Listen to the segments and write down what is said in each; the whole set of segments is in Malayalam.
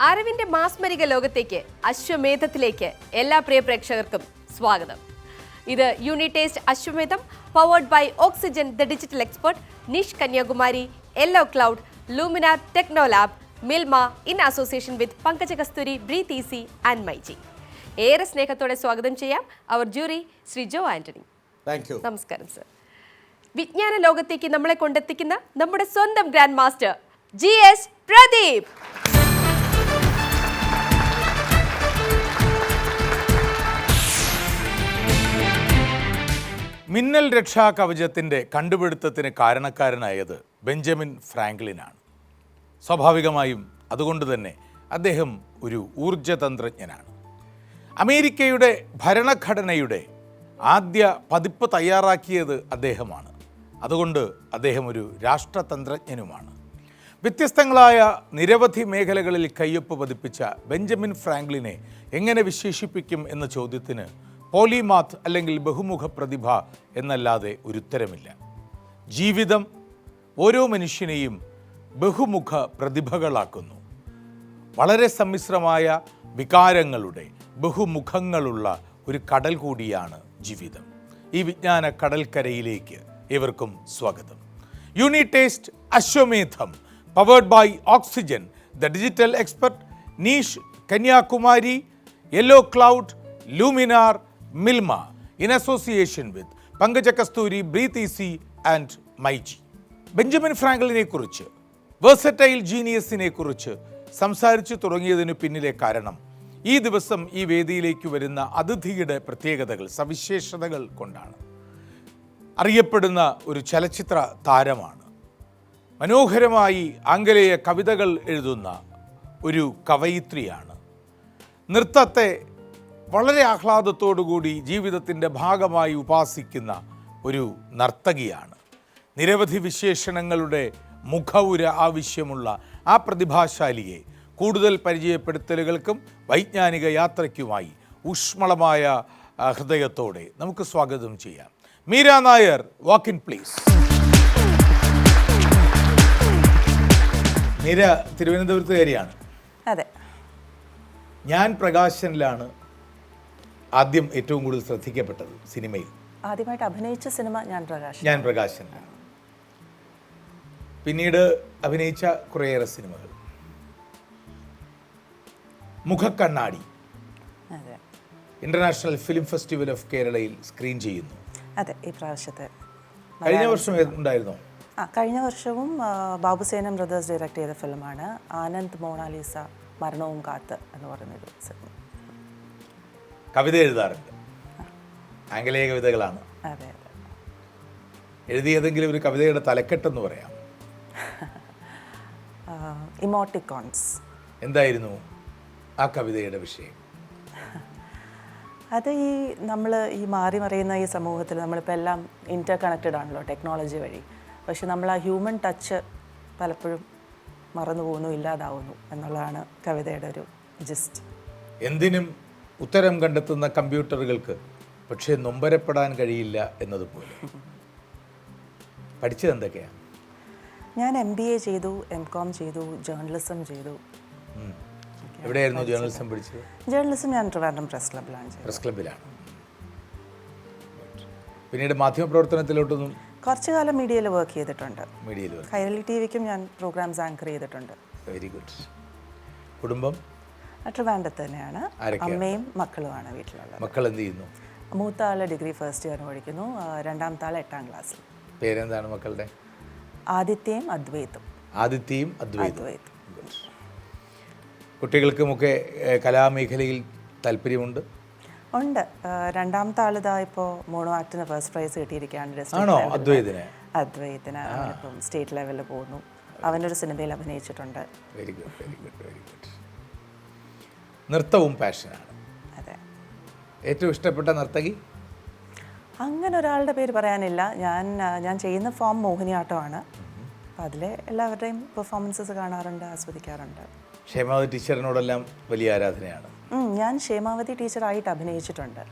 അറിവിന്റെ മാസ്മരിക ലോകത്തേക്ക് അശ്വമേധത്തിലേക്ക് എല്ലാ പ്രിയ പ്രേക്ഷകർക്കും സ്വാഗതം. ഇത് Unitest Ashwamedham powered by Oxygen the digital expert NICHE Kanyakumari yellow cloud Lumina techno lab Milma in association with Pankaja Kasthuri breathe easy and myG ഏറെ സ്നേഹത്തോടെ സ്വാഗതം ചെയ്യാം. അവർ ജൂറി ശ്രീ ജോ ആന്റണി. നമസ്കാരം സർ വിജ്ഞാന ലോകത്തേക്ക് നമ്മളെ കൊണ്ടെത്തിക്കുന്ന നമ്മുടെ സ്വന്തം grand master G S Pradeep മിന്നൽ രക്ഷാ കവചത്തിന്റെ കണ്ടുപിടുത്തത്തിന് കാരണക്കാരനായത് ബെഞ്ചമിൻ ഫ്രാങ്ക്ലിനാണ്. സ്വാഭാവികമായും അതുകൊണ്ട് തന്നെ അദ്ദേഹം ഒരു ഊർജതന്ത്രജ്ഞനാണ് അമേരിക്കയുടെ ഭരണഘടനയുടെ ആദ്യ പതിപ്പ് തയ്യാറാക്കിയത് അദ്ദേഹമാണ്. അതുകൊണ്ട് അദ്ദേഹം ഒരു രാഷ്ട്രതന്ത്രജ്ഞനുമാണ്. വ്യത്യസ്തങ്ങളായ നിരവധി മേഖലകളിൽ കയ്യൊപ്പ് പതിപ്പിച്ച ബെഞ്ചമിൻ ഫ്രാങ്ക്ലിനെ എങ്ങനെ വിശേഷിപ്പിക്കും എന്ന ചോദ്യത്തിന് പോളിമാത്ത് അല്ലെങ്കിൽ ബഹുമുഖ പ്രതിഭ എന്നല്ലാതെ ഒരു ഉത്തരമില്ല ജീവിതം ഓരോ മനുഷ്യനെയും ബഹുമുഖ പ്രതിഭകളാക്കുന്നു. വളരെ സമ്മിശ്രമായ വികാരങ്ങളുടെ ബഹുമുഖങ്ങളുള്ള ഒരു കടൽ കൂടിയാണ് ജീവിതം. ഈ വിജ്ഞാന കടൽക്കരയിലേക്ക് ഏവർക്കും സ്വാഗതം. Unitest Ashwamedham powered by Oxygen the digital expert NICHE Kanyakumari yellow cloud Luminar Milma in association with Pankaja Kasthuri breathe and myG Benjamin ഫ്രാങ്ക്ലിനെ കുറിച്ച് വേഴ്സറ്റൈൽ ജീനിയസിനെ കുറിച്ച് സംസാരിച്ചു തുടങ്ങിയതിനു പിന്നിലെ കാരണം ഈ ദിവസം ഈ വേദിയിലേക്ക് വരുന്ന അതിഥിയുടെ പ്രത്യേകതകൾ സവിശേഷതകൾ കൊണ്ടാണ്. അറിയപ്പെടുന്ന ഒരു ചലച്ചിത്ര താരമാണ്. മനോഹരമായി ആംഗലേയ കവിതകൾ എഴുതുന്ന ഒരു കവയിത്രിയാണ്. നൃത്തത്തെ വളരെ ആഹ്ലാദത്തോടുകൂടി ജീവിതത്തിന്റെ ഭാഗമായി ഉപാസിക്കുന്ന ഒരു നർത്തകിയാണ്. നിരവധി വിശേഷണങ്ങളുടെ മുഖവുര ആവശ്യമുള്ള ആ പ്രതിഭാശാലിയെ കൂടുതൽ പരിചയപ്പെടുത്തലുകൾക്കും വൈജ്ഞാനിക യാത്രയ്ക്കുമായി ഊഷ്മളമായ ഹൃദയത്തോടെ നമുക്ക് സ്വാഗതം ചെയ്യാം. Meera Nair walk in please Meera തിരുവനന്തപുരത്തുകാരിയാണ് അതെ. ഞാൻ പ്രകാശനിലാണ് ആദ്യം ഏറ്റവും കൂടുതൽ ശ്രദ്ധിക്കപ്പെട്ടത് സിനിമയിൽ. ആദ്യമായിട്ട് അഭിനയിച്ച സിനിമ ഞാൻ പ്രകാശൻ ഞാൻ പ്രകാശൻ പിന്നീട് അഭിനയിച്ച കുറേയേറെ സിനിമകൾ. മുഖക്കണ്ണാടി. ഇന്റർനാഷണൽ ഫിലിം ഫെസ്റ്റിവൽ ഓഫ് കേരളയിൽ സ്ക്രീൻ ചെയ്യുന്നു. അതെ ഈ പ്രാവശ്യത്തെ കഴിഞ്ഞ വർഷം ഉണ്ടായിരുന്നോ? ആ കഴിഞ്ഞ വർഷവും ബാബുസേനൻ ബ്രദേഴ്സ് ഡയറക്റ്റ് ചെയ്ത ഫിലിമാണ് ആനന്ദ് മോണാലിസ മരണവും കാത്ത് എന്ന് പറയുന്നൊരു സിനിമ. കവിത എഴുതാറുണ്ട്. ആംഗലേയ കവിതകളാണ്. അതെ എഴുതിയതെങ്കിലും ഒരു കവിതയുടെ തലക്കെട്ടെന്ന് പറയാം. ഇമോട്ടിക്കോൺസ്. എന്തായിരുന്നു ആ കവിതയുടെ വിഷയം? അത് ഈ നമ്മൾ ഈ മാറി മറിയുന്ന ഈ സമൂഹത്തിൽ നമ്മളിപ്പോൾ എല്ലാം ഇന്റർ കണക്റ്റഡ് ആണല്ലോ ടെക്നോളജി വഴി. പക്ഷെ നമ്മൾ ആ ഹ്യൂമൻ ടച്ച് പലപ്പോഴും മറന്നു പോകുന്നു ഇല്ലാതാവുന്നു എന്നുള്ളതാണ് കവിതയുടെ ഒരു ജിസ്റ്റ് എന്തിനും ഉത്തരം കണ്ടെത്തുന്ന കമ്പ്യൂട്ടറുകൾക്ക് പക്ഷേ നൊമ്പരപ്പെടാൻ കഴിയില്ല എന്നതുപോലെ പഠിച്ചത് എന്തൊക്കെയാണ് ഞാൻ എം ബി എ ചെയ്തു എം കോം ചെയ്തു ജേർണലിസം ചെയ്തു. എവിടെയായിരുന്നു ജേർണലിസം പഠിച്ചത്? ജേർണലിസം ഞാൻ ട്രിവാൻഡ്രം പ്രസ് ക്ലബിലാണ് പ്രസ് ക്ലബിലാണ് പിന്നീട് മാധ്യമപ്രവർത്തനത്തിലോട്ടൊന്നും കുറച്ചു കാലം മീഡിയയിൽ വർക്ക് ചെയ്തിട്ടുണ്ട്. മീഡിയയിൽ കൈരളി ടി വിക്കും ഞാൻ പ്രോഗ്രാംസ് ആങ്കർ ചെയ്തിട്ടുണ്ട്. വെരി ഗുഡ് കുടുംബം? ട്രിവാൻഡ്രത്ത് തന്നെയാണ്. അമ്മയും മക്കളുമാണ് വീട്ടിലുള്ളത്. മക്കൾ എന്ത് ചെയ്യുന്നു? മൂത്ത ആൾ ഡിഗ്രി ഫസ്റ്റ് ഇയർ പഠിക്കുന്നു. രണ്ടാമത്തെ ആൾ എട്ടാം ക്ലാസ്സിൽ പേരെന്താണ് മക്കളുടെ? ആദിത്യയും അദ്വൈതും. ആദിത്യയും അദ്വൈതും. കുട്ടികൾക്കുമൊക്കെ കലാമേഖലയിൽ താല്പര്യമുണ്ട്? ഉണ്ട്. രണ്ടാമത്തെ ആളിതാ ഇപ്പോൾ മോണോ ആക്ടിന് ഫസ്റ്റ് പ്രൈസ് കിട്ടിയിരിക്കുകയാണ് ആണോ? ൽ. അദ്വൈതിന്? ഇപ്പം സ്റ്റേറ്റ് ലെവലിൽ പോകുന്നു. അവനൊരു സിനിമയിൽ അഭിനയിച്ചിട്ടുണ്ട്. Very good very good very good. നൃത്തവും പാഷനാണ്. അതെ. ഏറ്റവും ഇഷ്ടപ്പെട്ട നർത്തകി? അങ്ങനെ ഒരാളുടെ പേര് പറയാനില്ല. ഞാൻ ഞാൻ ചെയ്യുന്ന ഫോം മോഹിനിയാട്ടമാണ്. അപ്പം അതിലെ എല്ലാവരുടെയും പെർഫോമൻസസ് കാണാറുണ്ട് ആസ്വദിക്കാറുണ്ട്. ക്ഷേമാവതി ടീച്ചറിനോടെല്ലാം വലിയ ആരാധനയാണ്. ഞാൻ ക്ഷേമാവതി ടീച്ചറായിട്ട് അഭിനയിച്ചിട്ടുണ്ട്.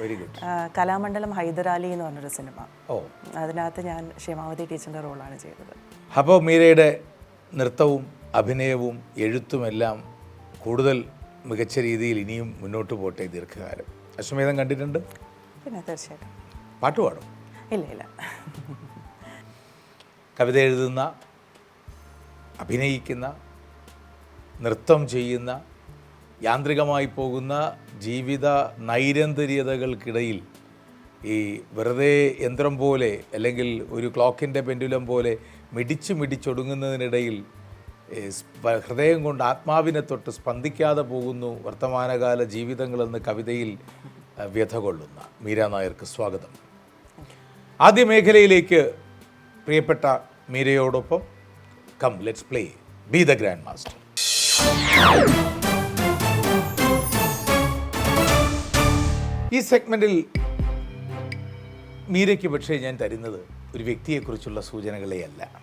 വെരി ഗുഡ് കലാമണ്ഡലം ഹൈദരാലി എന്ന് പറഞ്ഞൊരു സിനിമ. ഓ. അതിനകത്ത് ഞാൻ ക്ഷേമാവതി ടീച്ചറിന്റെ റോളാണ് ചെയ്തത്. അപ്പോൾ മീരയുടെ നൃത്തവും അഭിനയവും എഴുത്തും എല്ലാം കൂടുതൽ മികച്ച രീതിയിൽ ഇനിയും മുന്നോട്ട് പോട്ടെ ദീർഘകാലം. അശ്വമേധം കണ്ടിട്ടുണ്ട്? പിന്നെ തീർച്ചയായിട്ടും. പാട്ട് പാടും? ഇല്ല ഇല്ല. കവിത എഴുതുന്ന അഭിനയിക്കുന്ന നൃത്തം ചെയ്യുന്ന യാന്ത്രികമായി പോകുന്ന ജീവിത നൈരന്തര്യതകൾക്കിടയിൽ ഈ വെറുതെ യന്ത്രം പോലെ അല്ലെങ്കിൽ ഒരു ക്ലോക്കിന്റെ പെൻഡുലം പോലെ മിടിച്ച് മിടിച്ചൊടുങ്ങുന്നതിനിടയിൽ ഹൃദയം കൊണ്ട് ആത്മാവിനെ തൊട്ട് സ്പന്ദിക്കാതെ പോകുന്നു വർത്തമാനകാല ജീവിതങ്ങളെന്ന് കവിതയിൽ വ്യഥ കൊള്ളുന്ന മീര നായർക്ക് സ്വാഗതം. ആദ്യ മേഖലയിലേക്ക് പ്രിയപ്പെട്ട മീരയോടൊപ്പം come let's play be the grand master. ഈ സെഗ്മെന്റിൽ മീരയ്ക്ക് പക്ഷേ ഞാൻ തരുന്നത് ഒരു വ്യക്തിയെക്കുറിച്ചുള്ള സൂചനകളെയല്ല.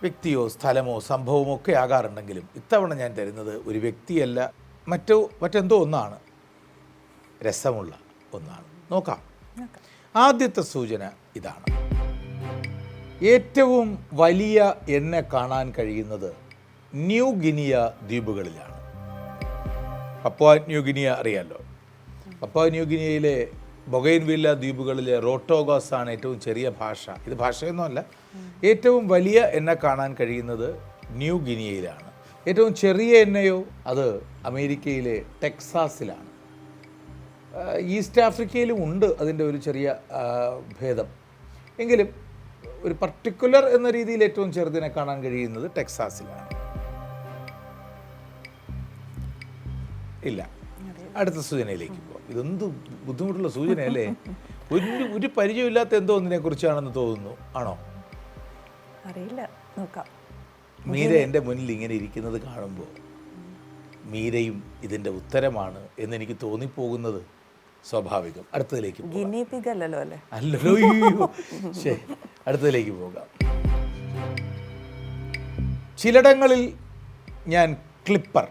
വ്യക്തിയോ സ്ഥലമോ സംഭവമോ ഒക്കെ ആകാറുണ്ടെങ്കിലും ഇത്തവണ ഞാൻ തരുന്നത് ഒരു വ്യക്തിയല്ല മറ്റോ മറ്റെന്തോ ഒന്നാണ്. രസമുള്ള ഒന്നാണ്. നോക്കാം. ആദ്യത്തെ സൂചന ഇതാണ്. ഏറ്റവും വലിയ എന്നെ കാണാൻ കഴിയുന്നത് ന്യൂ ഗിനിയ ദ്വീപുകളിലാണ്. പപ്പുവ ന്യൂ ഗിനിയ അറിയാലോ? പപ്പുവ ന്യൂ ഗിനിയയിലെ ബൊഗൈൻവില്ല ദ്വീപുകളിലെ റോട്ടോഗോസ് ആണ് ഏറ്റവും ചെറിയ ഭാഷ. ഇത് ഭാഷയൊന്നുമല്ല. ഏറ്റവും വലിയ എണ്ണ കാണാൻ കഴിയുന്നത് ന്യൂ ഗിനിയയിലാണ്. ഏറ്റവും ചെറിയ എണ്ണയോ അത് അമേരിക്കയിലെ ടെക്സാസിലാണ്. ഈസ്റ്റ് ആഫ്രിക്കയിലും ഉണ്ട് അതിന്റെ ഒരു ചെറിയ ഭേദം. എങ്കിലും ഒരു പർട്ടിക്കുലർ എന്ന രീതിയിൽ ഏറ്റവും ചെറുതിനെ കാണാൻ കഴിയുന്നത് ടെക്സാസിലാണ്. ഇല്ല. അടുത്ത സൂചനയിലേക്ക് പോകാം ഇതെന്ത് ബുദ്ധിമുട്ടുള്ള സൂചനയല്ലേ? ഒരു ഒരു പരിചയമില്ലാത്ത എന്തോ ഒന്നിനെ കുറിച്ചാണെന്ന് തോന്നുന്നു. ആണോ? അറിയില്ല. നോക്കാം. മീര എന്റെ മുന്നിൽ ഇങ്ങനെ ഇരിക്കുന്നത് കാണുമ്പോൾ മീരയും ഇതിന്റെ ഉത്തരമാണ് എന്ന് എനിക്ക് തോന്നിപ്പോകുന്നത് സ്വാഭാവികം. അടുത്തതിലേക്ക് അല്ലല്ലോ അല്ലേ? അല്ലല്ലോ ശരി അടുത്തതിലേക്ക് പോകാം. ചിലടങ്ങളിൽ ഞാൻ ക്ലിപ്പർ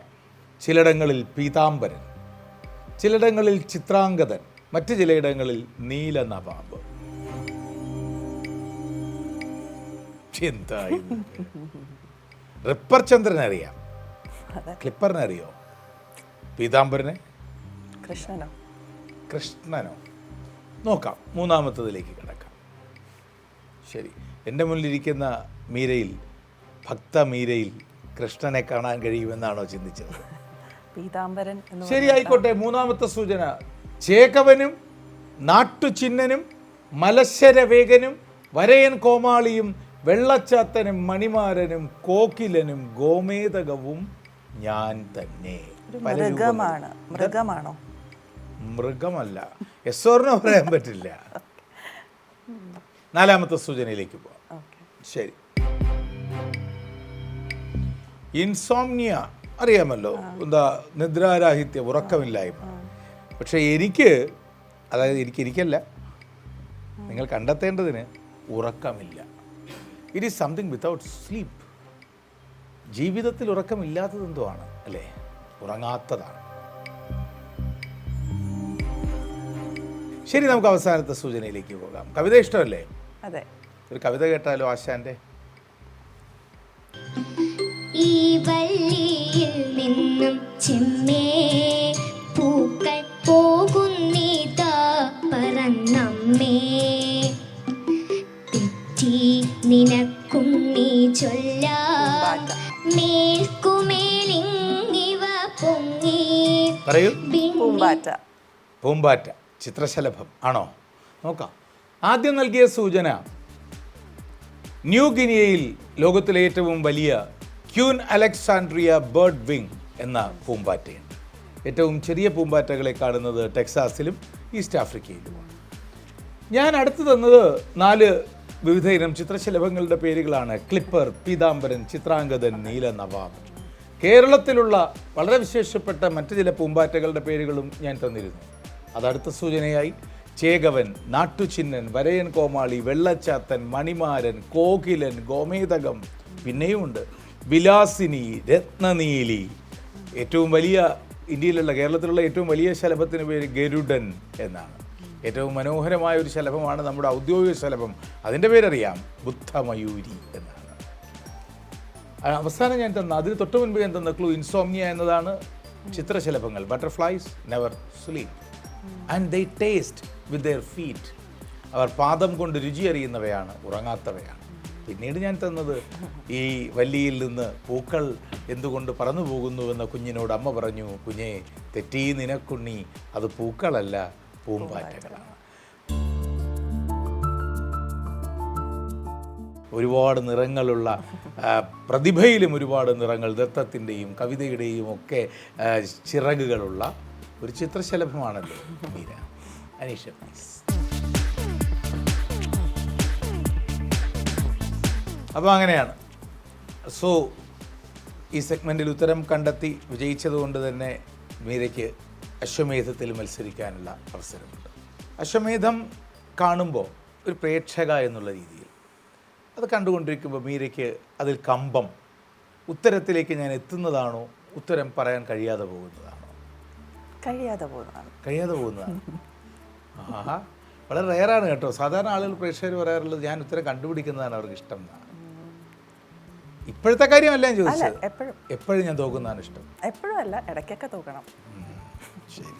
ചിലയിടങ്ങളിൽ പീതാംബരൻ ചിലയിടങ്ങളിൽ ചിത്രാംഗതൻ മറ്റു ചിലയിടങ്ങളിൽ നീല നവാബ്? റിപ്പർ ചന്ദ്രനെ അറിയാം. ക്ലിപ്പറിനെ അറിയോ? പീതാംബരനെ? കൃഷ്ണനോ? കൃഷ്ണനോ? നോക്കാം മൂന്നാമത്തതിലേക്ക് കിടക്കാം. ശരി എന്റെ മുന്നിലിരിക്കുന്ന മീരയിൽ ഭക്ത മീരയിൽ കൃഷ്ണനെ കാണാൻ കഴിയുമെന്നാണോ ചിന്തിച്ചത്? പീതാംബരൻ ശരിയായിക്കോട്ടെ മൂന്നാമത്തെ സൂചന. ചേകവനും നാട്ടുചിഹ്നനും മലശരവേഗനും വരയൻ കോമാളിയും വെള്ളച്ചാത്തനും മണിമാരനും കോക്കിലനും ഗോമേതകവും ഞാൻ തന്നെ. മൃഗമാണ്. മൃഗമാണോ? മൃഗമല്ല. എസ്സോറിന് പറയാൻ പറ്റില്ല. നാലാമത്തെ സൂചനയിലേക്ക് പോവാം. ശരി. ഇൻസോംനിയ അറിയാമല്ലോ. എന്താ നിദ്രാരാഹിത്യം ഉറക്കമില്ലായ്മ. പക്ഷേ എനിക്ക് അതായത് എനിക്ക് എനിക്കല്ല നിങ്ങൾ കണ്ടെത്തേണ്ടതിന് ഉറക്കമില്ല. It is something without sleep ജീവിതത്തിൽ ഉറക്കമില്ലാത്തത് എന്തോ ആണ് അല്ലേ? ഉറങ്ങാത്തതാണ്. ശരി നമുക്ക് അവസാനത്തെ സൂചനയിലേക്ക് പോകാം. കവിത ഇഷ്ടമല്ലേ? അതെ. ഒരു കവിത കേട്ടാലോ ആശാന്റെ? ഈ നിന്നും ചെമ്മേ. പൂക്കൾ പോകുന്നിതാ പറന്നമ്മേ. തെറ്റി നിനക്കും നീ ചൊല്ലാം. മേൽക്കുമേലിങ്ങിവ പൊങ്ങി. പറയൂ. പൂമ്പാറ്റ. പൂമ്പാറ്റ. ചിത്രശലഭം. ആണോ? നോക്കാം. ആദ്യം നൽകിയ സൂചന. ന്യൂ ഗിനിയയിൽ ലോകത്തിലെ ഏറ്റവും വലിയ ക്യൂൻ അലക്സാൻഡ്രിയ ബേർഡ് വിങ് എന്ന പൂമ്പാറ്റയുണ്ട്. ഏറ്റവും ചെറിയ പൂമ്പാറ്റകളെ കാണുന്നത് ടെക്സാസിലും ഈസ്റ്റ് ആഫ്രിക്കയിലുമാണ്. ഞാൻ അടുത്ത് തന്നത് നാല് വിവിധ ഇനം ചിത്രശലഭങ്ങളുടെ പേരുകളാണ്. ക്ലിപ്പർ പീതാംബരൻ ചിത്രാംഗതൻ നീല നവാബ്. കേരളത്തിലുള്ള വളരെ വിശേഷപ്പെട്ട മറ്റു ചില പൂമ്പാറ്റകളുടെ പേരുകളും ഞാൻ തന്നിരുന്നു. അതടുത്ത സൂചനയായി ചേകവൻ നാട്ടുചിന്നൻ വരയൻ കോമാളി വെള്ളച്ചാത്തൻ മണിമാരൻ കോകിലൻ ഗോമേതകം പിന്നെയുമുണ്ട്. വിലാസിനി രത്നനീലി. ഏറ്റവും വലിയ ഇന്ത്യയിലുള്ള കേരളത്തിലുള്ള ഏറ്റവും വലിയ ശലഭത്തിന് പേര് ഗരുഡൻ എന്നാണ്. ഏറ്റവും മനോഹരമായ ഒരു ശലഭമാണ് നമ്മുടെ ഔദ്യോഗിക ശലഭം. അതിന്റെ പേരറിയാം ബുദ്ധമയൂരി എന്നാണ്. അവസാനം ഞാൻ തന്ന അതിന് തൊട്ട് മുൻപ് ഞാൻ തന്ന ക്ലൂ ഇൻസോമിയ എന്നതാണ് ചിത്രശലഭങ്ങൾ. Butterflies never sleep and they taste with their feet അവർ പാദം കൊണ്ട് രുചി അറിയുന്നവയാണ് ഉറങ്ങാത്തവയാണ്. പിന്നീട് ഞാൻ തന്നത് ഈ വല്ലിയിൽ നിന്ന് പൂക്കൾ എന്തുകൊണ്ട് പറന്നു പോകുന്നുവെന്ന കുഞ്ഞിനോട് അമ്മ പറഞ്ഞു കുഞ്ഞെ തെറ്റി നിനക്കുണ്ണി അത് പൂക്കളല്ല പൂമ്പാറ്റകളാണ്. ഒരുപാട് നിറങ്ങളുള്ള പ്രതിഭയിലും ഒരുപാട് നിറങ്ങൾ നൃത്തത്തിന്റെയും കവിതയുടെയും ഒക്കെ ചിറകുകളുള്ള ഒരു ചിത്രശലഭമാണല്ലോ മീര. അനീഷ പ്ലീസ് അപ്പോൾ അങ്ങനെയാണ്. സോ ഈ സെഗ്മെന്റിൽ ഉത്തരം കണ്ടെത്തി വിജയിച്ചതുകൊണ്ട് തന്നെ മീരയ്ക്ക് അശ്വമേധത്തിൽ മത്സരിക്കാനുള്ള അവസരമുണ്ട്. അശ്വമേധം കാണുമ്പോൾ ഒരു പ്രേക്ഷക എന്നുള്ള രീതിയിൽ. അത് കണ്ടുകൊണ്ടിരിക്കുമ്പോൾ മീരയ്ക്ക് അതിൽ കമ്പം ഉത്തരത്തിലേക്ക് ഞാൻ എത്തുന്നതാണോ ഉത്തരം പറയാൻ കഴിയാതെ പോകുന്നതാണോ? കഴിയാതെ പോകുന്നതാണ്. കഴിയാതെ പോകുന്നതാണ്. ആഹാ വളരെ റെയറാണ് കേട്ടോ. സാധാരണ ആളുകൾ പ്രേക്ഷകർ പറയാറുള്ളത് ഞാൻ ഉത്തരം കണ്ടുപിടിക്കുന്നതാണ് അവർക്ക് ഇഷ്ടം എന്നാണ്. ഇപ്പോഴത്തെ കാര്യമല്ല ഞാൻ ചോദിച്ചത്. എപ്പോഴും എപ്പോഴും ഞാൻ തോക്കുന്നതാണ് ഇഷ്ടം. എപ്പോഴും അല്ല ഇടയ്ക്കൊക്കെ തോക്കണം. ശരി.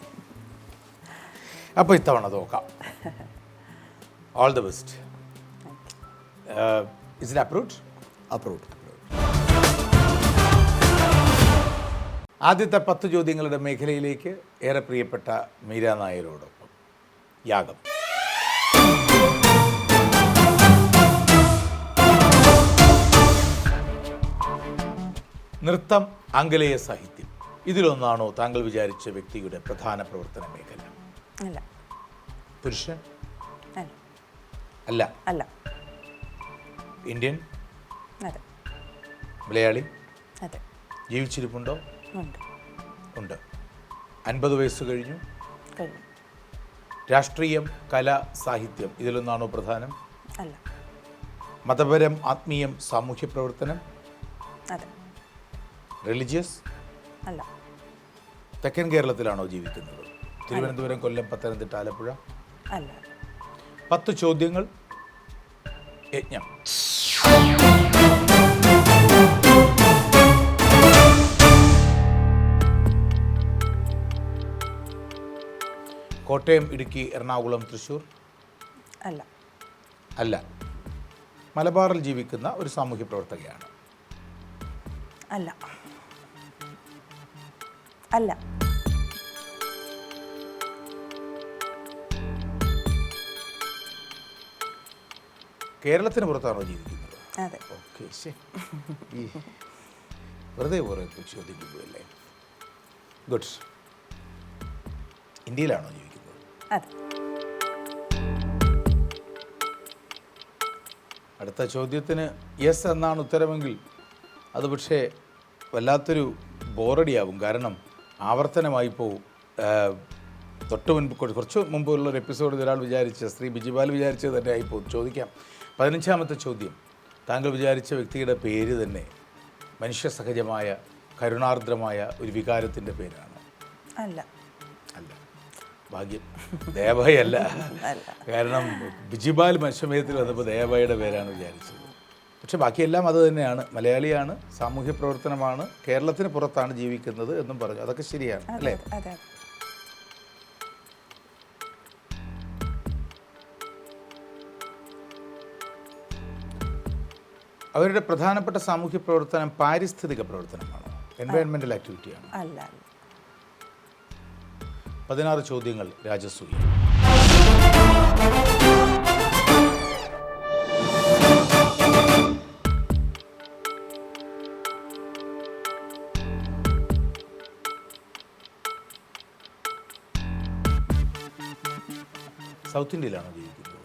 അപ്പോൾ ഇത്തവണ തോക്കാം. All the best is it approved approved ആദ്യത്തെ പത്ത് ചോദ്യങ്ങളുടെ മേഖലയിലേക്ക് ഏറെ പ്രിയപ്പെട്ട മീര നായരോടൊപ്പം യാഗം. നൃത്തം ആംഗലേയ സാഹിത്യം. ഇതിലൊന്നാണോ താങ്കൾ വിചാരിച്ച വ്യക്തിയുടെ പ്രധാന പ്രവർത്തന മേഖല? അല്ല. പുരുഷൻ? അല്ല. അല്ല. ഇന്ത്യൻ? അതെ. മലയാളി? അതെ. ജീവിച്ചിരിപ്പുണ്ടോ? ഉണ്ട്. ഉണ്ട്. അൻപത് വയസ്സ് കഴിഞ്ഞു? കഴിഞ്ഞു. രാഷ്ട്രീയം കല സാഹിത്യം ഇതിലൊന്നാണോ പ്രധാനം? അല്ല. മതപരം ആത്മീയം സാമൂഹ്യ പ്രവർത്തനം? അതെ. റിലിജിയസ് അല്ല. തെക്കൻ കേരളത്തിലാണോ ജീവിക്കുന്നത്? തിരുവനന്തപുരം കൊല്ലം പത്തനംതിട്ട ആലപ്പുഴ? അല്ല. പത്ത് ചോദ്യങ്ങൾ. യജ്ഞം. കോട്ടയം ഇടുക്കി എറണാകുളം തൃശ്ശൂർ? അല്ല. അല്ല. മലബാറിൽ ജീവിക്കുന്ന ഒരു സാമൂഹ്യ പ്രവർത്തകയാണ്. അല്ല. അല്ല. കേരളത്തിന് പുറത്താണോ ജീവിക്കുന്നത്? അതെ. ഓക്കെ ഈ വെറുതെ കുറേ ചോദിക്കുമ്പോഴല്ലേ? ഗുഡ്സ് ഇന്ത്യയിലാണോ ജീവിക്കുന്നത്? അതെ. അടുത്ത ചോദ്യത്തിന് യെസ് എന്നാണ് ഉത്തരമെങ്കിൽ അത് പക്ഷേ വല്ലാത്തൊരു ബോറടിയാവും കാരണം ആവർത്തനമായി പോവും ആ, തൊട്ട് മുൻപ് കുറച്ച് മുമ്പുള്ള ഒരു എപ്പിസോഡിൽ ഒരാൾ വിചാരിച്ച സ്ത്രീ ബിജിപാൽ വിചാരിച്ചത് തന്നെ ആയിപ്പോവും ചോദിക്കാം. പതിനഞ്ചാമത്തെ ചോദ്യം. താങ്കൾ വിചാരിച്ച വ്യക്തിയുടെ പേര് തന്നെ മനുഷ്യസഹജമായ കരുണാർദ്രമായ ഒരു വികാരത്തിന്റെ പേരാണ്. അല്ല. അല്ല. ഭാഗ്യം. ദേവയല്ല. അല്ല. കാരണം ബിജിബാൽ മനുഷ്യമേധത്തിൽ വന്നപ്പോൾ ദേവയുടെ പേരാണ് വിചാരിച്ചത്. പക്ഷെ ബാക്കിയെല്ലാം അത് തന്നെയാണ്. മലയാളിയാണ് സാമൂഹ്യ പ്രവർത്തനമാണ് കേരളത്തിന് പുറത്താണ് ജീവിക്കുന്നത് എന്നും പറഞ്ഞു. അതൊക്കെ ശരിയാണ് അല്ലേ? അവരുടെ പ്രധാനപ്പെട്ട സാമൂഹ്യ പ്രവർത്തനം പാരിസ്ഥിതിക പ്രവർത്തനമാണ്. എൻവയോൺമെന്റൽ ആക്ടിവിറ്റിയാണ് അല്ല. പതിനാറ് ചോദ്യങ്ങൾ രാജസൂയ. സൗത്ത് ഇന്ത്യയിലാണ് ജീവിക്കുന്നത്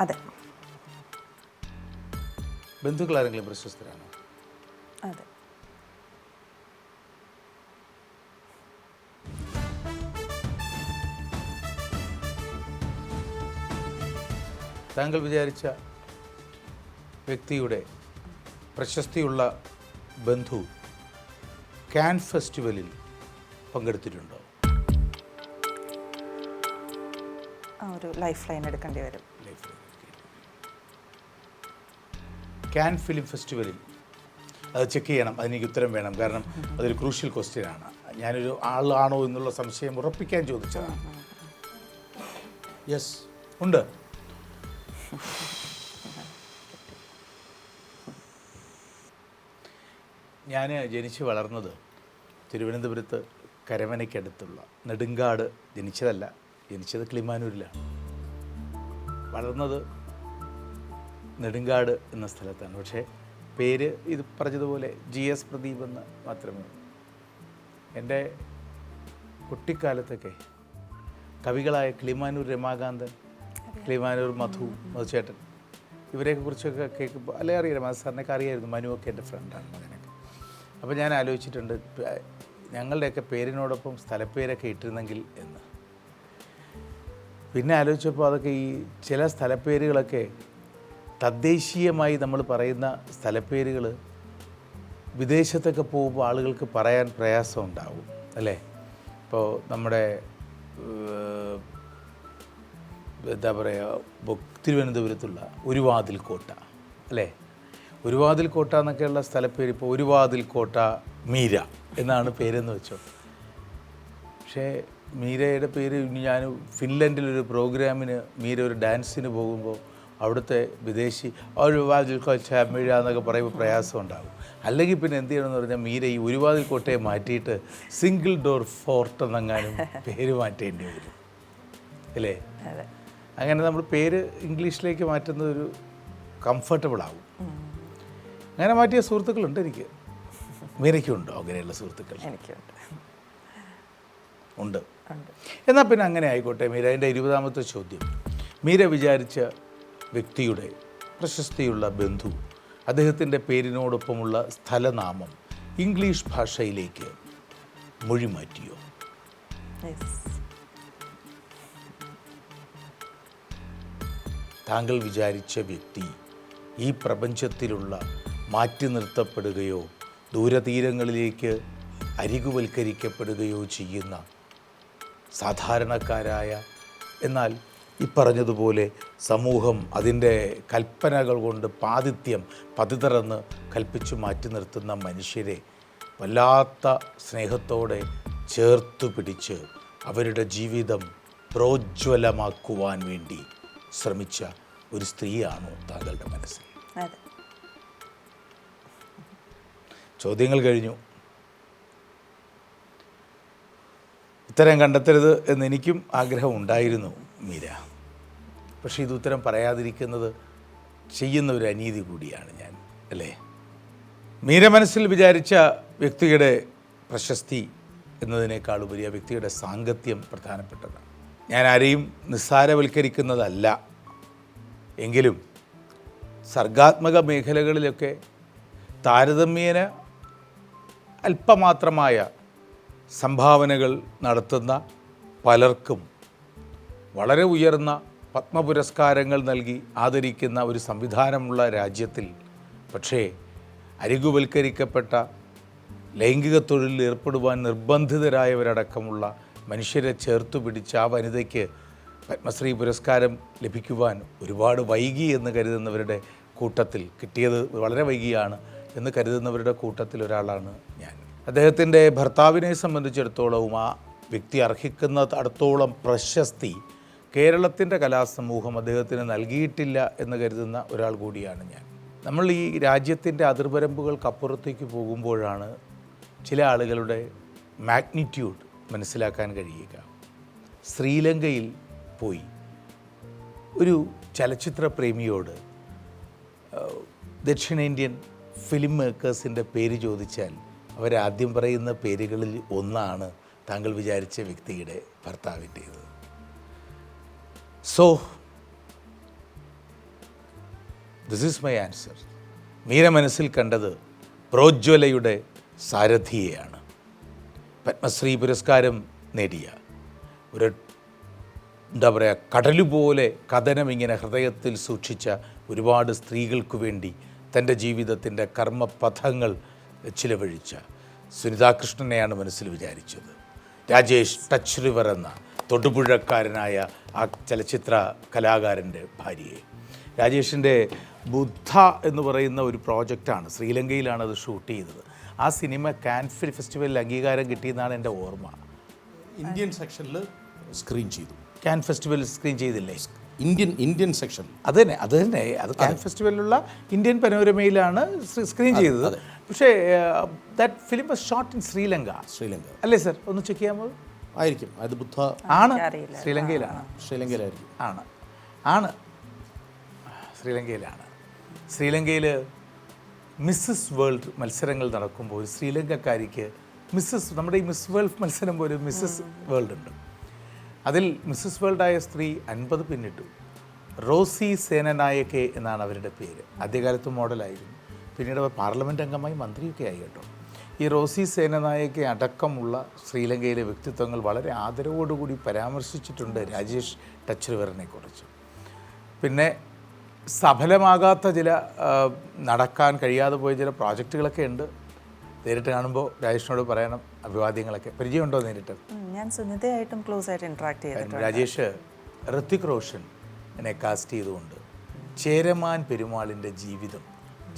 അതെ. ബന്ധുക്കൾ ആരെങ്കിലും പ്രശസ്തരാണ്? അതെ. താങ്കൾ വിചാരിച്ച വ്യക്തിയുടെ പ്രശസ്തിയുള്ള ബന്ധു കാൻ ഫെസ്റ്റിവലിൽ പങ്കെടുത്തിട്ടുണ്ടോ. ഒരു ലൈഫ് ലൈൻ എടുക്കേണ്ടി വരും. ക്യാൻ ഫിലിം ഫെസ്റ്റിവലിൽ അത് ചെക്ക് ചെയ്യണം. അതിനെനിക്ക് ഉത്തരം വേണം. കാരണം അതൊരു ക്രൂഷ്യൽ ക്വസ്റ്റ്യൻ ആണ്. ഞാനൊരു ആളാണോ എന്നുള്ള സംശയം ഉറപ്പിക്കാൻ ചോദിച്ചതാണ്. യെസ് ഉണ്ട്. ഞാൻ ജനിച്ച് വളർന്നത് തിരുവനന്തപുരത്ത് കരമനയ്ക്കടുത്തുള്ള നെടുങ്കാട് ജനിച്ചതല്ല. ജനിച്ചത് കിളിമാനൂരിലാണ് വളർന്നത് നെടുങ്കാട് എന്ന സ്ഥലത്താണ്. പക്ഷേ പേര് ഇത് പറഞ്ഞതുപോലെ ജി എസ് പ്രദീപ് എന്ന് മാത്രമേ എന്റെ കുട്ടിക്കാലത്തൊക്കെ കവികളായ കിളിമാനൂർ രമാകാന്തൻ കിളിമാനൂർ മധു മധുചേട്ടൻ ഇവരെയൊക്കെ കുറിച്ചൊക്കെ കേൾക്കുമ്പോൾ അല്ലേ അറിയാം. രമാ സാറിനൊക്കെ അറിയായിരുന്നു. മനുവൊക്കെ എന്റെ ഫ്രണ്ടാണ് മകനൊക്കെ അപ്പോൾ ഞാൻ ആലോചിച്ചിട്ടുണ്ട് ഞങ്ങളുടെയൊക്കെ പേരിനോടൊപ്പം സ്ഥലപ്പേരൊക്കെ ഇട്ടിരുന്നെങ്കിൽ എന്ന്. പിന്നെ ആലോചിച്ചപ്പോൾ അതൊക്കെ ഈ ചില സ്ഥലപ്പേരുകളൊക്കെ തദ്ദേശീയമായി നമ്മൾ പറയുന്ന സ്ഥലപ്പേരുകൾ വിദേശത്തൊക്കെ പോകുമ്പോൾ ആളുകൾക്ക് പറയാൻ പ്രയാസം ഉണ്ടാവും അല്ലേ? ഇപ്പോൾ നമ്മുടെ എന്താ പറയുക തിരുവനന്തപുരത്തുള്ള ഒരുവാതിൽ കോട്ട അല്ലേ? ഒരുവാതിൽ കോട്ട എന്നൊക്കെയുള്ള സ്ഥലപ്പേര് ഇപ്പോൾ ഒരുവാതിൽ കോട്ട മീര എന്നാണ് പേരെന്ന് വെച്ചോ. പക്ഷേ മീരയുടെ പേര് ഇനി ഞാൻ ഫിൻലൻഡിലൊരു പ്രോഗ്രാമിന് മീര ഒരു ഡാൻസിന് പോകുമ്പോൾ അവിടുത്തെ വിദേശി ഒരു വാതിൽ കൊച്ച മീഴ എന്നൊക്കെ പറയുമ്പോൾ പ്രയാസം ഉണ്ടാകും. അല്ലെങ്കിൽ പിന്നെ എന്ത് ചെയ്യണമെന്ന് പറഞ്ഞാൽ മീര ഈ ഒരുവാതിൽ കോട്ടയെ മാറ്റിയിട്ട് സിംഗിൾ ഡോർ ഫോർട്ട് എന്നെങ്ങാനും പേര് മാറ്റേണ്ടി വരും. അല്ലേ? അങ്ങനെ നമ്മൾ പേര് ഇംഗ്ലീഷിലേക്ക് മാറ്റുന്ന ഒരു കംഫർട്ടബിൾ ആകും അങ്ങനെ മാറ്റിയ സുഹൃത്തുക്കളുണ്ട് എനിക്ക്. മീരയ്ക്കുണ്ടോ? അങ്ങനെയുള്ള സുഹൃത്തുക്കൾ? എനിക്കുണ്ട്. ഉണ്ട്. ഉണ്ട് എന്നാൽ പിന്നെ അങ്ങനെ ആയിക്കോട്ടെ മീര എന്റെ ഇരുപതാമത്തെ ചോദ്യം. മീര വിചാരിച്ച വ്യക്തിയുടെ പ്രശസ്തിയുള്ള ബന്ധു അദ്ദേഹത്തിന്റെ പേരിനോടൊപ്പമുള്ള സ്ഥലനാമം ഇംഗ്ലീഷ് ഭാഷയിലേക്ക് മൊഴിമാറ്റിയോ? മാറ്റിയോ താങ്കൾ വിചാരിച്ച വ്യക്തി ഈ പ്രപഞ്ചത്തിലുള്ള മാറ്റി നിർത്തപ്പെടുകയോ ദൂരതീരങ്ങളിലേക്ക് അരികുവൽക്കരിക്കപ്പെടുകയോ ചെയ്യുന്ന സാധാരണക്കാരായ എന്നാൽ ഈ പറഞ്ഞതുപോലെ സമൂഹം അതിന്റെ കൽപ്പനകൾ കൊണ്ട് പാതിത്യം പതിതറന്ന് കൽപ്പിച്ചു മാറ്റി നിർത്തുന്ന മനുഷ്യരെ വല്ലാത്ത സ്നേഹത്തോടെ ചേർത്തു പിടിച്ച് അവരുടെ ജീവിതം പ്രോജ്വലമാക്കുവാൻ വേണ്ടി ശ്രമിച്ച ഒരു സ്ത്രീയാണോ താങ്കളുടെ മനസ്സിൽ. ചോദ്യങ്ങൾ കഴിഞ്ഞു. ഉത്തരം കണ്ടെത്തരുത് എന്ന് എനിക്കും ആഗ്രഹം ഉണ്ടായിരുന്നു മീര. പക്ഷേ ഇത് ഉത്തരം പറയാതിരിക്കുന്നത് ചെയ്യുന്ന ഒരു അനീതി കൂടിയാണ് ഞാൻ അല്ലേ? മീര മനസ്സിൽ വിചാരിച്ച വ്യക്തിയുടെ പ്രശസ്തി എന്നതിനേക്കാൾ ഉപരി ആ വ്യക്തിയുടെ സാങ്കത്യം പ്രധാനപ്പെട്ടതാണ്. ഞാൻ ആരെയും നിസ്സാരവൽക്കരിക്കുന്നതല്ല. എങ്കിലും സർഗാത്മക മേഖലകളിലൊക്കെ താരതമ്യേന അല്പമാത്രമായ സംഭാവനകൾ നടത്തുന്ന പലർക്കും വളരെ ഉയർന്ന പത്മപുരസ്കാരങ്ങൾ നൽകി ആദരിക്കുന്ന ഒരു സംവിധാനമുള്ള രാജ്യത്തിൽ പക്ഷേ അരികുവൽക്കരിക്കപ്പെട്ട ലൈംഗിക തൊഴിലിൽ ഏർപ്പെടുവാൻ നിർബന്ധിതരായവരടക്കമുള്ള മനുഷ്യരെ ചേർത്തു പിടിച്ച ആ വനിതയ്ക്ക് പത്മശ്രീ പുരസ്കാരം ലഭിക്കുവാൻ ഒരുപാട് വൈകി എന്ന് കരുതുന്നവരുടെ കൂട്ടത്തിൽ കിട്ടിയത് വളരെ വൈകിയാണ് എന്ന് കരുതുന്നവരുടെ കൂട്ടത്തിൽ ഒരാളാണ് ഞാൻ. അദ്ദേഹത്തിന്റെ ഭർത്താവിനെ സംബന്ധിച്ചിടത്തോളവും ആ വ്യക്തി അർഹിക്കുന്ന അടുത്തോളം പ്രശസ്തി കേരളത്തിന്റെ കലാസമൂഹം അദ്ദേഹത്തിന് നൽകിയിട്ടില്ല എന്ന് കരുതുന്ന ഒരാൾ കൂടിയാണ് ഞാൻ. നമ്മൾ ഈ രാജ്യത്തിന്റെ അതിർവരമ്പുകൾക്കപ്പുറത്തേക്ക് പോകുമ്പോഴാണ് ചില ആളുകളുടെ മാഗ്നിറ്റ്യൂഡ് മനസ്സിലാക്കാൻ കഴിയുക. ശ്രീലങ്കയിൽ പോയി ഒരു ചലച്ചിത്ര പ്രേമിയോട് ദക്ഷിണേന്ത്യൻ ഫിലിം മേക്കേഴ്സിന്റെ പേര് ചോദിച്ചാൽ അവരാദ്യം പറയുന്ന പേരുകളിൽ ഒന്നാണ് താങ്കൾ വിചാരിച്ച വ്യക്തിയുടെ ഭർത്താവിന്റേത്. So this is my answer Meera മനസ്സിൽ കണ്ടത് പ്രോജ്വലയുടെ സാരഥിയെയാണ്. പത്മശ്രീ പുരസ്കാരം നേടിയ. ഒരു എന്താ പറയുക കടലുപോലെ കഥനം ഇങ്ങനെ ഹൃദയത്തിൽ സൂക്ഷിച്ച ഒരുപാട് സ്ത്രീകൾക്ക് വേണ്ടി തന്റെ ജീവിതത്തിന്റെ കർമ്മപഥങ്ങൾ ചിലവഴിച്ച സുനിതാ കൃഷ്ണനെയാണ് മനസ്സിൽ വിചാരിച്ചത്. രാജേഷ് ടച്ച് റിവർ എന്ന തൊടുപുഴക്കാരനായ ആ ചലച്ചിത്ര കലാകാരന്റെ ഭാര്യയെ. രാജേഷിന്റെ ബുദ്ധ എന്ന് പറയുന്ന ഒരു പ്രോജക്റ്റാണ് ശ്രീലങ്കയിലാണ് അത് ഷൂട്ട് ചെയ്തത്. ആ സിനിമ കാൻഫിൽ ഫെസ്റ്റിവലിൽ അംഗീകാരം കിട്ടിയെന്നാണ് എന്റെ ഓർമ്മ. ഇന്ത്യൻ സെക്ഷനിൽ സ്ക്രീൻ ചെയ്തു. കാൻ ഫെസ്റ്റിവലിൽ സ്ക്രീൻ ചെയ്തില്ലേ? ഇന്ത്യൻ ഇന്ത്യൻ സെക്ഷൻ അത് തന്നെ അത് തന്നെ. അത് കാൻ ഫെസ്റ്റിവലിലുള്ള ഇന്ത്യൻ പനോരമയിലാണ് സ്ക്രീൻ ചെയ്തത്. പക്ഷേ that film was shot in Sri Lanka Sri Lanka അല്ലേ സർ ഒന്ന് ചെക്ക് ചെയ്യാമോ? ആയിരിക്കും. അത് ബുദ്ധ ആണ്. അറിയില്ല. ശ്രീലങ്കയിലാണ്. ശ്രീലങ്കയിലായിരിക്കും. ആണ്. ആണ്. ശ്രീലങ്കയിലാണ്. ശ്രീലങ്കയിൽ മിസ്സസ് വേൾഡ് മത്സരങ്ങൾ നടക്കുമ്പോൾ ഒരു ശ്രീലങ്കക്കാരിക്ക് മിസ്സസ് നമ്മുടെ ഈ മിസ് വേൾഡ് മത്സരം പോലെ ഒരു മിസ്സസ് വേൾഡ് ഉണ്ട്. അതിൽ മിസ്സസ് വേൾഡായ സ്ത്രീ അൻപത് പിന്നിട്ടു. റോസി സേനനായകെ എന്നാണ് അവരുടെ പേര്. ആദ്യകാലത്ത് മോഡലായിരുന്നു പിന്നീട് അവർ പാർലമെന്റ് അംഗമായി മന്ത്രിയൊക്കെ ആയി കേട്ടോ. ഈ റോസി സേനനായകെ അടക്കമുള്ള ശ്രീലങ്കയിലെ വ്യക്തിത്വങ്ങൾ വളരെ ആദരവോടുകൂടി പരാമർശിച്ചിട്ടുണ്ട് രാജേഷ് ടച്ച് റിവറിനെ കുറിച്ച്. പിന്നെ സഫലമാകാത്ത ചില നടക്കാൻ കഴിയാതെ പോയ ചില പ്രോജക്റ്റുകളൊക്കെ ഉണ്ട്. നേരിട്ട് കാണുമ്പോൾ രാജേഷിനോട് പറയണം അഭിവാദ്യങ്ങളൊക്കെ. പരിചയമുണ്ടോ നേരിട്ട്? ഞാൻ സുനിതയായിട്ടും ക്ലോസ് ആയിട്ട് ഇന്ററാക്ട് ചെയ്തിട്ടുണ്ട്. രാജേഷ് ഋത്തിക് റോഷൻ എന്നെ കാസ്റ്റ് ചെയ്തുകൊണ്ട് ചേരമാൻ പെരുമാളിന്റെ ജീവിതം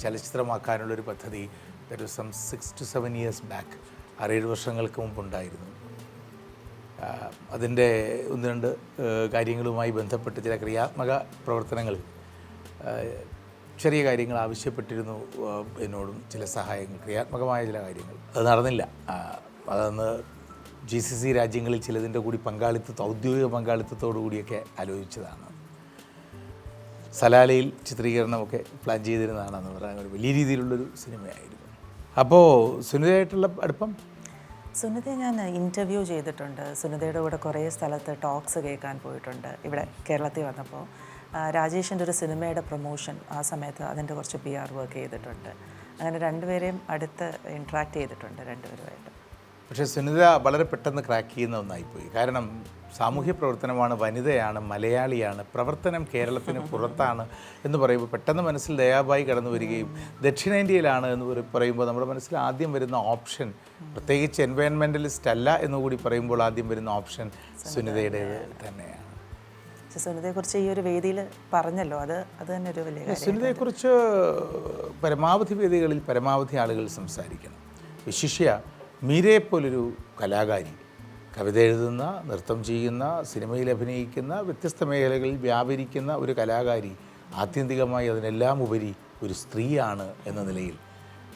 ചലച്ചിത്രമാക്കാനുള്ളൊരു പദ്ധതി ഒരു some six to seven years back ആറേഴ് വർഷങ്ങൾക്ക് മുമ്പുണ്ടായിരുന്നു. അതിന്റെ ഒന്ന് രണ്ട് കാര്യങ്ങളുമായി ബന്ധപ്പെട്ട് ചില ക്രിയാത്മക പ്രവർത്തനങ്ങൾ ചെറിയ കാര്യങ്ങൾ ആവശ്യപ്പെട്ടിരുന്നു എന്നോടും ചില സഹായങ്ങൾ ക്രിയാത്മകമായ ചില കാര്യങ്ങൾ. അത് നടന്നില്ല. അതൊന്ന് ജി സി സി രാജ്യങ്ങളിൽ ചിലതിന്റെ കൂടി പങ്കാളിത്തം ഔദ്യോഗിക പങ്കാളിത്തത്തോടു കൂടിയൊക്കെ ആലോചിച്ചതാണ്. സലാലയിൽ ചിത്രീകരണമൊക്കെ പ്ലാൻ ചെയ്തിരുന്നതാണെന്ന് പറയാൻ ഒരു വലിയ രീതിയിലുള്ളൊരു സിനിമയായിരുന്നു. അപ്പോൾ സുനിതയായിട്ടുള്ള അടുപ്പം? സുനിതയെ ഞാൻ ഇന്റർവ്യൂ ചെയ്തിട്ടുണ്ട്. സുനിതയുടെ കൂടെ കുറേ സ്ഥലത്ത് ടോക്സ് കേൾക്കാൻ പോയിട്ടുണ്ട് ഇവിടെ കേരളത്തിൽ വന്നപ്പോൾ. രാജേഷിന്റെ ഒരു സിനിമയുടെ പ്രൊമോഷൻ ആ സമയത്ത് അതിന്റെ കുറച്ച് പി ആർ വർക്ക് ചെയ്തിട്ടുണ്ട്. അങ്ങനെ രണ്ടുപേരെയും അടുത്ത് ഇൻട്രാക്ട് ചെയ്തിട്ടുണ്ട് രണ്ടുപേരുമായിട്ട്. പക്ഷേ സുനിത വളരെ പെട്ടെന്ന് ക്രാക്ക് ചെയ്യുന്ന ഒന്നായിപ്പോയി. കാരണം സാമൂഹ്യ പ്രവർത്തനമാണ് വനിതയാണ് മലയാളിയാണ് പ്രവർത്തനം കേരളത്തിന് പുറത്താണ് എന്ന് പറയുമ്പോൾ പെട്ടെന്ന് മനസ്സിൽ ദയാബായി കടന്നു വരികയും ദക്ഷിണേന്ത്യയിലാണ് എന്ന് പറയുമ്പോൾ നമ്മുടെ മനസ്സിൽ ആദ്യം വരുന്ന ഓപ്ഷൻ പ്രത്യേകിച്ച് എൻവയൺമെന്റലിസ്റ്റ് അല്ല എന്നുകൂടി പറയുമ്പോൾ ആദ്യം വരുന്ന ഓപ്ഷൻ സുനിതയുടേത് തന്നെയാണ്. സുനിതയെക്കുറിച്ച് ഈ ഒരു വേദിയിൽ പറഞ്ഞല്ലോ അത് അത് തന്നെ ഒരു വലിയ സുനിതയെക്കുറിച്ച് പരമാവധി വേദികളിൽ പരമാവധി ആളുകൾ സംസാരിക്കണം. വിശിഷ്യ മീരയെപ്പോലൊരു കലാകാരി കവിത എഴുതുന്ന നൃത്തം ചെയ്യുന്ന സിനിമയിൽ അഭിനയിക്കുന്ന വ്യത്യസ്ത മേഖലകളിൽ വ്യാപരിക്കുന്ന ഒരു കലാകാരി ആത്യന്തികമായി അതിനെല്ലാം ഉപരി ഒരു സ്ത്രീയാണ് എന്ന നിലയിൽ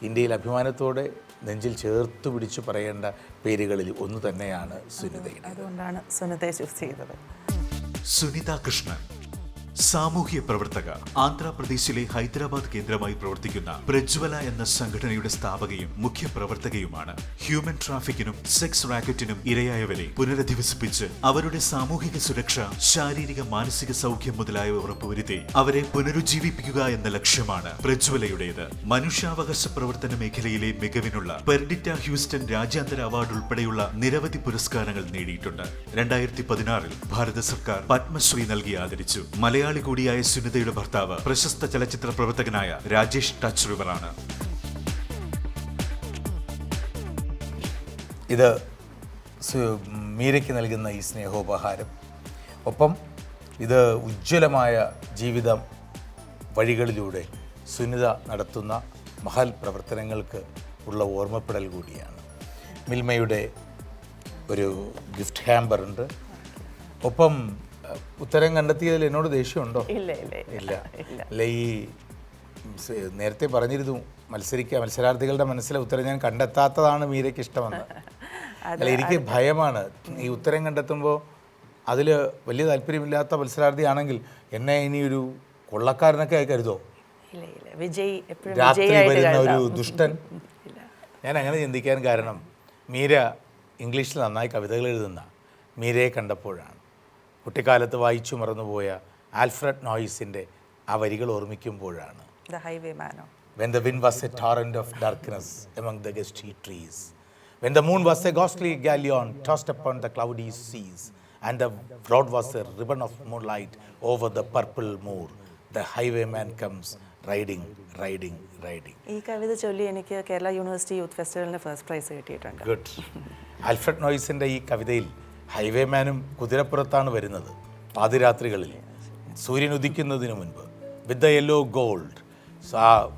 ഇന്ത്യയിൽ അഭിമാനത്തോടെ നെഞ്ചിൽ ചേർത്ത് പിടിച്ച് പറയേണ്ട പേരുകളിൽ ഒന്ന് തന്നെയാണ് സുനിതയുടെ അതുകൊണ്ടാണ് സുനിതയെ ചൂസ് ചെയ്തത്. സുനിത കൃഷ്ണൻ. സാമൂഹ്യ പ്രവർത്തക ആന്ധ്രാപ്രദേശിലെ ഹൈദരാബാദ് കേന്ദ്രമായി പ്രവർത്തിക്കുന്ന പ്രജ്വല എന്ന സംഘടനയുടെ സ്ഥാപകയും മുഖ്യ പ്രവർത്തകയുമാണ്. ഹ്യൂമൻ ട്രാഫിക്കിനും സെക്സ് റാക്കറ്റിനും ഇരയായവരെ പുനരധിവസിപ്പിച്ച് അവരുടെ സാമൂഹിക സുരക്ഷ ശാരീരിക മാനസിക സൗഖ്യം മുതലായവ ഉറപ്പുവരുത്തി അവരെ പുനരുജ്ജീവിപ്പിക്കുക എന്ന ലക്ഷ്യമാണ് പ്രജ്വലയുടേത്. മനുഷ്യാവകാശ പ്രവർത്തന മേഖലയിലെ മികവിനുള്ള പെർഡിറ്റ ഹ്യൂസ്റ്റൺ രാജ്യാന്തര അവാർഡ് ഉൾപ്പെടെയുള്ള നിരവധി പുരസ്കാരങ്ങൾ നേടിയിട്ടുണ്ട്. രണ്ടായിരത്തി പതിനാറിൽ ഭാരത സർക്കാർ പത്മശ്രീ നൽകി ആദരിച്ചു. മലയാളി കൂടിയായ സുനിതയുടെ ഭർത്താവ് പ്രശസ്ത ചലച്ചിത്ര പ്രവർത്തകനായ രാജേഷ് ടച്ച് റിവറാണ് ഇത് മീരയ്ക്ക് നൽകുന്ന ഈ സ്നേഹോപഹാരം. ഒപ്പം ഇത് ഉജ്ജ്വലമായ ജീവിതം വഴികളിലൂടെ സുനിത നടത്തുന്ന മഹൽ പ്രവർത്തനങ്ങൾക്ക് ഉള്ള ഓർമ്മപ്പെടൽ കൂടിയാണ്. മിൽമയുടെ ഒരു ഗിഫ്റ്റ് ഹാമ്പർ ഉണ്ട്. ഒപ്പം ഉത്തരം കണ്ടെത്തിയതിൽ എന്നോട് ദേഷ്യമുണ്ടോ? ഇല്ല ഇല്ല ഇല്ല. അല്ല ഈ നേരത്തെ പറഞ്ഞിരുന്നു മത്സരിക്കുക മത്സരാർത്ഥികളുടെ മനസ്സിലെ ഉത്തരം ഞാൻ കണ്ടെത്താത്തതാണ് മീരയ്ക്ക് ഇഷ്ടമെന്ന്. അല്ല എനിക്ക് ഭയമാണ്. ഈ ഉത്തരം കണ്ടെത്തുമ്പോൾ അതിൽ വലിയ താല്പര്യമില്ലാത്ത മത്സരാർത്ഥിയാണെങ്കിൽ എന്നെ ഇനിയൊരു കൊള്ളക്കാരനൊക്കെ ആയി കരുതോ രാത്രി വരുന്ന ഒരു ദുഷ്ടൻ. ഞാൻ അങ്ങനെ ചിന്തിക്കാൻ കാരണം മീര ഇംഗ്ലീഷിൽ നന്നായി കവിതകൾ എഴുതുന്ന മീരയെ കണ്ടപ്പോഴാണ്. കുട്ടിക്കാലത്ത് വായിച്ചു മറന്നുപോയ ആൽഫ്രഡ് നോയിസിന്റെ ആ വരികൾ ഓർമ്മിക്കുമ്പോഴാണ് the highwayman when the wind was a torrent of darkness among the gusty trees, when the moon was a ghostly galleon tossed upon the cloudy seas, and the road was a ribbon of moonlight over the purple moor, the highwayman comes riding riding riding ഈ കവിത ചൊല്ലി എനിക്ക് കേരള യൂണിവേഴ്സിറ്റി യൂത്ത് ഫെസ്റ്റിവലിന് ഫസ്റ്റ് പ്രൈസ് കിട്ടിയിട്ടുണ്ട് ഗുഡ് ആൽഫ്രഡ് നോയ്സിന്റെ ഈ കവിതയിൽ ഹൈവേ മാനും കുതിരപ്പുറത്താണ് വരുന്നത്. പാതിരാത്രികളിൽ സൂര്യൻ ഉദിക്കുന്നതിന് മുൻപ് വിത്ത് ദ യെല്ലോ ഗോൾഡ്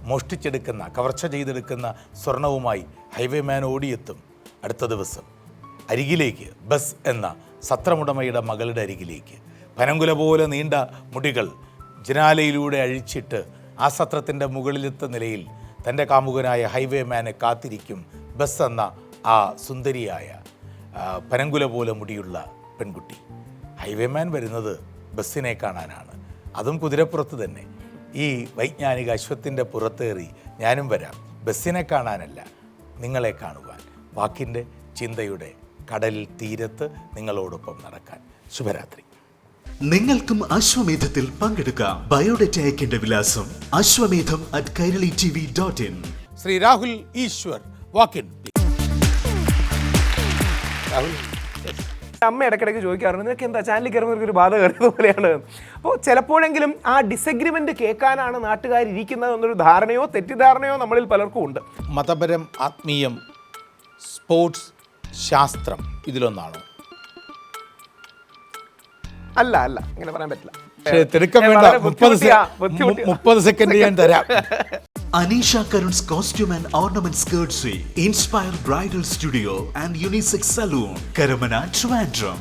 മോഷ്ടിച്ചെടുക്കുന്ന കവർച്ച ചെയ്തെടുക്കുന്ന സ്വർണവുമായി ഹൈവേ മാൻ ഓടിയെത്തും അടുത്ത ദിവസം. അരികിലേക്ക് ബസ് എന്ന സത്രമുടമയുടെ മകളുടെ അരികിലേക്ക്. പനങ്കുല പോലെ നീണ്ട മുടികൾ ജനാലയിലൂടെ അഴിച്ചിട്ട് ആ സത്രത്തിന്റെ മുകളിലെത്ത നിലയിൽ തന്റെ കാമുകനായ ഹൈവേമാനെ കാത്തിരിക്കും ബസ് എന്ന ആ സുന്ദരിയായ പനങ്കുല പോലെ മുടിയുള്ള പെൺകുട്ടി. ഹൈവേ മാൻ വരുന്നത് ബസ്സിനെ കാണാനാണ്. അതും കുതിരപ്പുറത്ത് തന്നെ. ഈ വൈജ്ഞാനിക അശ്വത്തിന്റെ പുറത്തേറി ഞാനും വരാം. ബസ്സിനെ കാണാനല്ല നിങ്ങളെ കാണുവാൻ. വാക്കിന്റെ ചിന്തയുടെ കടൽ തീരത്ത് നിങ്ങളോടൊപ്പം നടക്കാൻ. ശുഭരാത്രി. നിങ്ങൾക്കും അശ്വമേധത്തിൽ പങ്കെടുക്കാം. ബയോഡേറ്റ അയക്കേണ്ട വിലാസം Ashwamedham at Kairali T V dot in. Shri Rahul Eshwar walk in. അമ്മ ഇടയ്ക്കിടയ്ക്ക് ചോദിക്കാറുണ്ട് നിനക്ക് എന്താ ചാനലിൽ കയറുന്നവർക്ക് ഒരു ബാധ കയറുന്നത് പോലെയാണ്. അപ്പോൾ ചിലപ്പോഴെങ്കിലും ആ ഡിസഗ്രിമെന്റ് കേൾക്കാനാണ് നാട്ടുകാർ ഇരിക്കുന്നത് എന്നൊരു ധാരണയോ തെറ്റിദ്ധാരണയോ നമ്മളിൽ പലർക്കും ഉണ്ട്. മതപരം ആത്മീയം സ്പോർട്സ് ശാസ്ത്രം ഇതിലൊന്നാണ്. അല്ല അല്ല ഇങ്ങനെ പറയാൻ പറ്റില്ല. തിരക്കം തിടുക്കം വേണ്ട. മുപ്പത്. മുപ്പത് സെക്കൻഡ് ഞാൻ തരാം. Aneesha Karun's costume and ornament courtesy Inspire bridal studio and unisex salon Karamana Trivandrum.